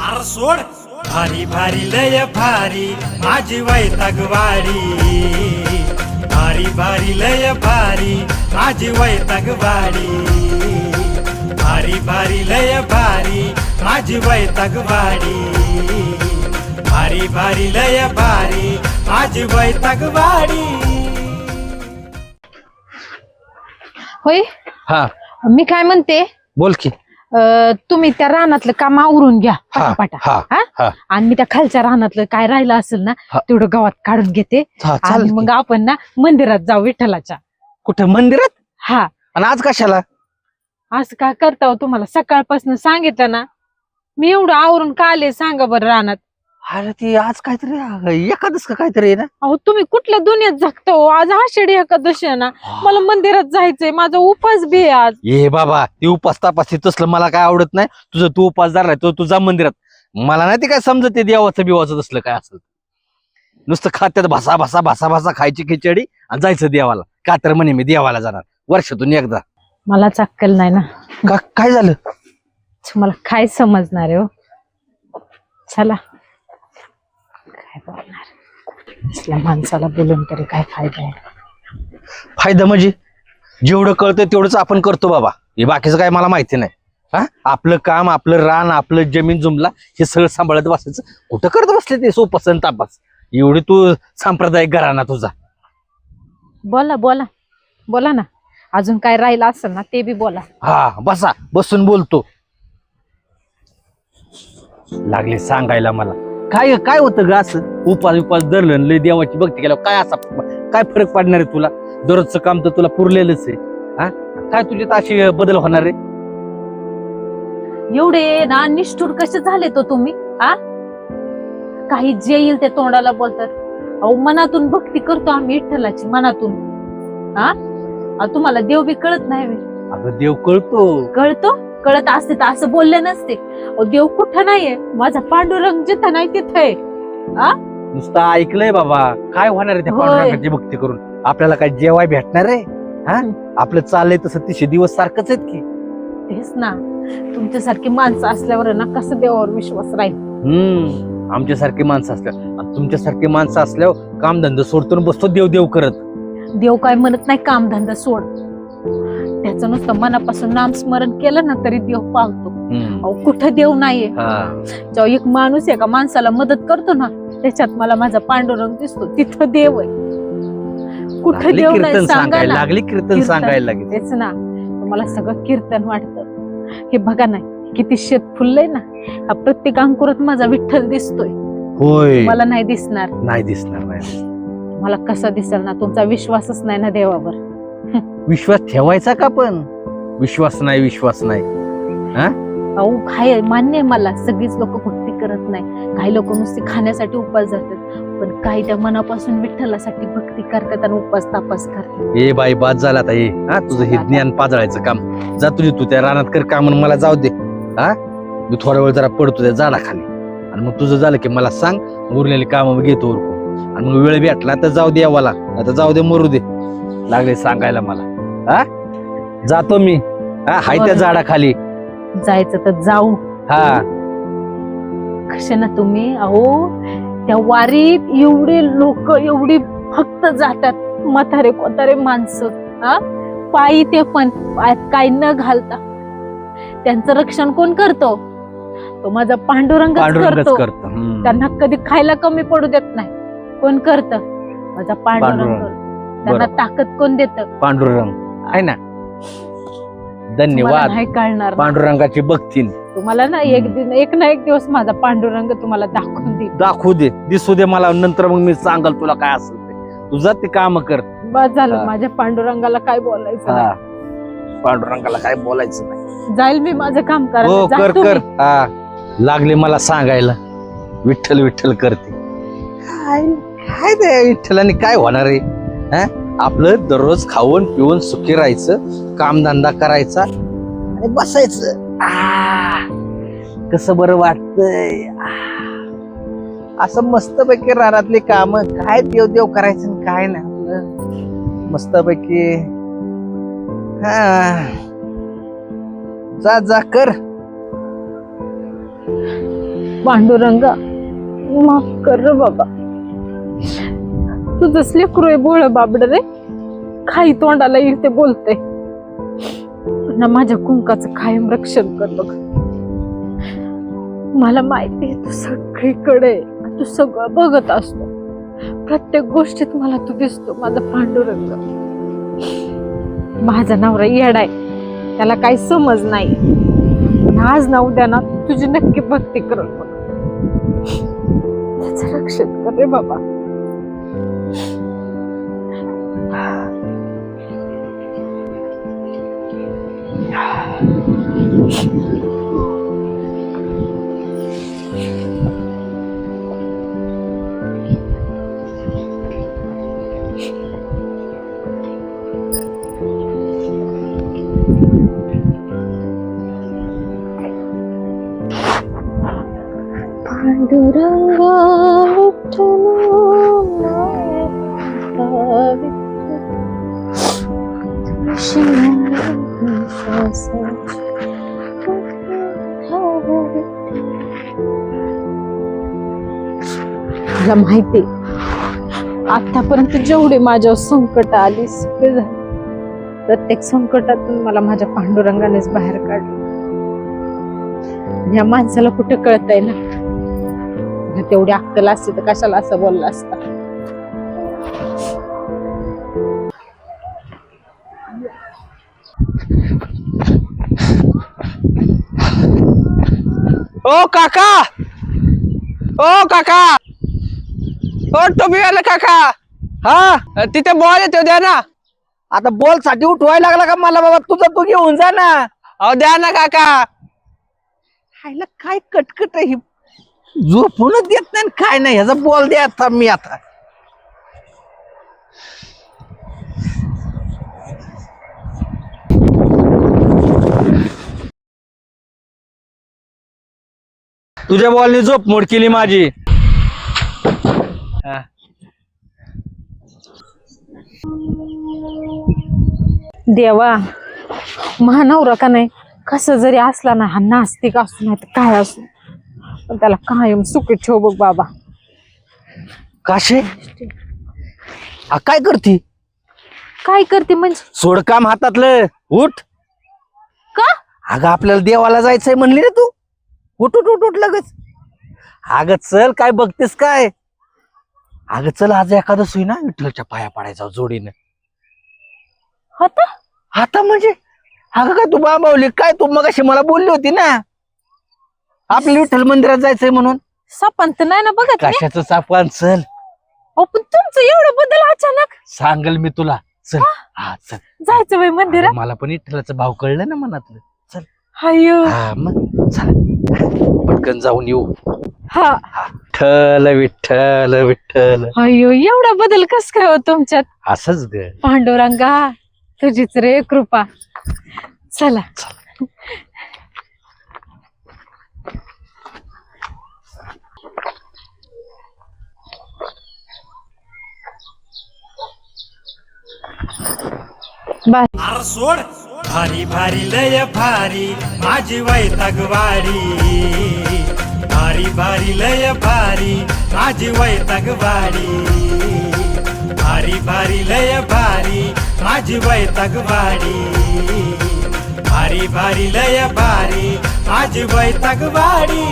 R सोड. भारी भारी लय भारी माझी वैतागवाडी भारी भारी लय भारी माझी वैतागवाडी भारी भारी लय भारी माझी वैतागवाडी भारी भारी लय भारी माझी वैतागवाडी होय? हा. मी काय म्हणते? बोल की. अं, तुम्ही त्या रानातलं काम आवरून घ्या हा, पटापटा. हा, हा? हा. आणि मी त्या खालच्या रानातलं काय राहिलं असेल ना हा. तेवढं गावात काढून घेते. हा, आणि चालेल मग की. आपण ना मंदिरात जाऊ विठ्ठलाच्या. कुठं मंदिरात? हा. आणि आज कशाला? असं का करता हो तुम्हाला? सकाळपासून सांगितलं ना. मी एवढं आवरून का आले सांगा बरं रानात. अरे ती आज काहीतरी एखादच का काहीतरी आहे ना? अहो तुम्ही कुठल्या दुनियेत जगता हो? आज आषाढी एकादशी आहे ना. मला मंदिरात जायचंय माझा उपास बी आहे आज. ये बाबा ती उपास तापास हे तसलं मला काय आवडत नाही. तुझं तू उपास झालाय तो तुझा मंदिरात. मला नाही ते काय समजत ते देवाचं बिवाचं तसलं काय असेल. नुसतं खात्यात भासा भासा भासा भासा खायची खिचडी आणि जायचं देवाला. का तर म्हणे मी देवाला जाणार वर्षातून एकदा. मला अक्कल नाही ना. का काय झालं? मला काय समजणार आहे हो? चला. काय बोलणार? असल्या माणसाला बोलून तरी काय फायदा आहे? फायदा म्हणजे? जेवढं कळतं तेवढंच आपण करतो बाबा. हे बाकीचं काय मला माहिती नाही. हा? आपलं काम आपलं रान आपलं जमीन जुमला हे सगळं सांभाळत बसायचं. कुठं करत बसले ते सोपसन तापास? एवढी तू सांप्रदायिक घराणा तुझा. बोला बोला. बोला ना. अजून काय राहिलं असेल ना ते बी बोला. हा बसा. बसून बोलतो. लागले सांगायला मला. काय काय होतं ग असं? उपास उपास धरलं लय देवाची भक्ती केल्यावर काय असा काय फरक पडणार आहे तुला? दररोजचं काम तर तुला पुरलेलंच आहे. हा? काय तुझ्यात अशी बदल होणार आहे? एवढे ना निष्ठुर कसे झाले तो तुम्ही? आ काही जे येईल ते तोंडाला बोलतात अहो मनातून भक्ती करतो आम्ही विठ्ठलाची मनातून. हा? तुम्हाला देव बी कळत नाही. अगं देव कळतो. कळतो? कळत असते तर असं बोलले नसते. देव कुठं नाहीये? माझा पांडुरंग जिथं नाही तिथं आहे नुसतं ऐकलंय बाबा. काय होणार आहे त्या होय. पांडुरंगाची भक्ती करून? आपल्याला काय जेवाय भेटणार आहे? हा. आपलं चाललंय तसं तिशे दिवस सारखंच आहेत की. तेच ना. तुमच्यासारखी माणसं असल्यावर ना कसं देवावर विश्वास राहील? हम्म. आमच्यासारखी माणसं असल्यावर आणि तुमच्यासारखी माणसं असल्यावर कामधंदा सोडतो आणि बसतो देव देव करत. देव काय म्हणत नाही कामधंदा सोड. त्याचं नुसतं मनापासून नामस्मरण केलं ना तरी देव पावतो. अहो कुठं देव नाहीये. जेव्हा एक माणूस एका माणसाला मदत करतो ना त्याच्यात मला माझा पांडुरंग दिसतो. तिथं देव आहे. कुठं देव नाही सांगा सांगायला लागली कीर्तन. सांगायला तेच ना. मला सगळं कीर्तन वाटतं. हे बघा ना किती शेत फुललंय ना. हा प्रत्येक अंकुरात माझा विठ्ठल दिसतोय. होय. मला नाही दिसणार. नाही दिसणार नाही मला कसं दिसेल ना तुमचा विश्वासच नाही ना देवावर. विश्वास ठेवायचा का पण? विश्वास नाही विश्वास नाही. अहो काय मान्य आहे मला सगळीच लोक भक्ती करत नाही. काही लोक नुसते खाण्यासाठी उपवास धरतात पण काही त्या मनापासून विठ्ठलासाठी भक्ती करतात आणि उपवास तापास करतात. ए बाई बाद झाला आता ये हा तुझं हे ज्ञान पाजळायचं काम. जा तुझी तू त्या रानात कर काम आणि मला जाऊ दे. हा? मी थोडा वेळ जरा पडतो त्या झाडाखाली. आणि मग तुझं झालं की मला सांग उरलेली काम मी घेतो उरकून आणि मग वेळ भेटला तर जाऊ दे यावाला. आता जाऊ दे मरू दे. लागले सांगायला मला. हा? जातो मी. हा हाय त्या बरं. झाडाखाली. जायचं तर जाऊ. हा. कसे ना तुम्ही? अहो त्या वारीत एवढे लोक एवढी भक्त जातात. म्हातारे कोतारे माणसं हा? पायी ते पण पायात काही न घालता. त्यांचं रक्षण कोण करतो? तो माझा पांडुरंग पांडुरंगच करतो. करतो. हम्म. त्यांना कधी खायला कमी पडू देत नाही. कोण करत? माझा पांडुरंग. पांडुरंग. करतो. त्यांना बरोबर. ताकद कोण देत? पांडुरंग. आहे ना? धन्यवाद. नाही कळणार ना. पांडुरंगाची भक्ती. तुम्हाला ना एक दिन एक ना एक दिवस माझा पांडुरंग तुम्हाला दाखवून देईल. दाखवू दे. दिसू दे मला. नंतर मग मी सांगाल तुला काय असेल ते. तुझा ते काम कर. बस झालं. माझ्या पांडुरंगाला काय बोलायचं हा. नाही. पांडुरंगाला काय बोलायचं नाही. जाईल मी माझं काम हो करायला जा कर तुम्ही. कर. हा. लागले मला सांगायला. विठ्ठल विठ्ठल करते. काय काय ते विठ्ठलाने काय होणार आहे? हा? आपलं दररोज खाऊन पिऊन सुखी राहायचं कामधंदा करायचा आणि बसायचं. कस कसं बरं वाटतंय. असं मस्तपैकी रानातली काम काय देव देव करायचं काय नाही मस्तपैकी. हा. जा जा कर. पांडुरंगा माफ कर बाबा. तुझंच लेकरू आहे बोळ बाबड रे. खाई तोंडाला येईल ते बोलते. ना माझ्या कुंकाचं कायम रक्षण कर बघ. मला माहिती आहे तू सगळीकडे तू सगळं बघत असतो. प्रत्येक गोष्टीत मला तू दिसतो माझा पांडुरंग. माझा नवरा येडाय त्याला काही समज नाही. आज ना उद्या ना तुझी नक्की भक्ती करल बघ. त्याचं रक्षण कर रे बाबा. 파도랑 같은 मला माहिती आतापर्यंत जेवढे माझ्यावर संकट आली सगळे झाले. प्रत्येक संकटातून मला माझ्या पांडुरंगानेच बाहेर काढलं. या माणसाला कुठे कळत आहे ना तेवढी अक्कल असते तर कशाला असं बोलला असता? ओ काका! ओ काका! ओ टोपी आलं काका. हा तिथे बॉल येतो द्या ना. आता बॉलसाठी उठवायला लागला का मला बाबा? तुझा तू घेऊन जा ना. अहो द्या ना काका. हायला काय कटकट आहे ही. झोपूनच देत नाही आणि काय नाही. ह्याचा बॉल द्या आता मी आता. तुझ्या बॉलने झोप मोड केली माझी. देवा महानवरा का नाही? कसं जरी असला ना हा नास्तिक असू नाही तर काय असू? पण त्याला कायम सुखी ठेव बघ बाबा. काशे? हा काय करती? काय करते म्हणजे? सोड काम हातातलं. उठ. का? अगं आपल्याला देवाला जायचंय म्हणली रे तू. उठ उठ उठ उठ लगच. अगं चल काय बघतेस काय? अगं चल आज एखादं सुई ना विठ्ठलच्या पाया पडायचा जोडीनं. होता आता म्हणजे? अगं काय तू बाबावली? काय तू मग मला बोलली होती ना? आपल्या विठ्ठल मंदिरात जायचंय म्हणून. सपन तर नाही ना बघत मी. कशाचं सापवान चल. अहो, पण तुमचं एवढं बदल अचानक. सांगल मी तुला. चल. हा? चल. जायचं बाई मंदिरात? अगं, मला पण विठ्ठलाचं भाव कळलं ना मनातलं. हायो. हा मग चल. पटकन जाऊन येऊ. हा. विठ्ठल विठ्ठल विठ्ठल. अयो एवढा बदल कस काय हो तुमच्यात? असंच ग. पांडुरंगा तुझीच रे कृपा. चला. बाय. सोड. भारी भारी लय भारी माझी वैतागवाडी भारी भारी लय भारी माझी वैतागवाडी भारी भारी लय भारी माझी वैतागवाडी भारी भारी लय भारी माझी वैतागवाडी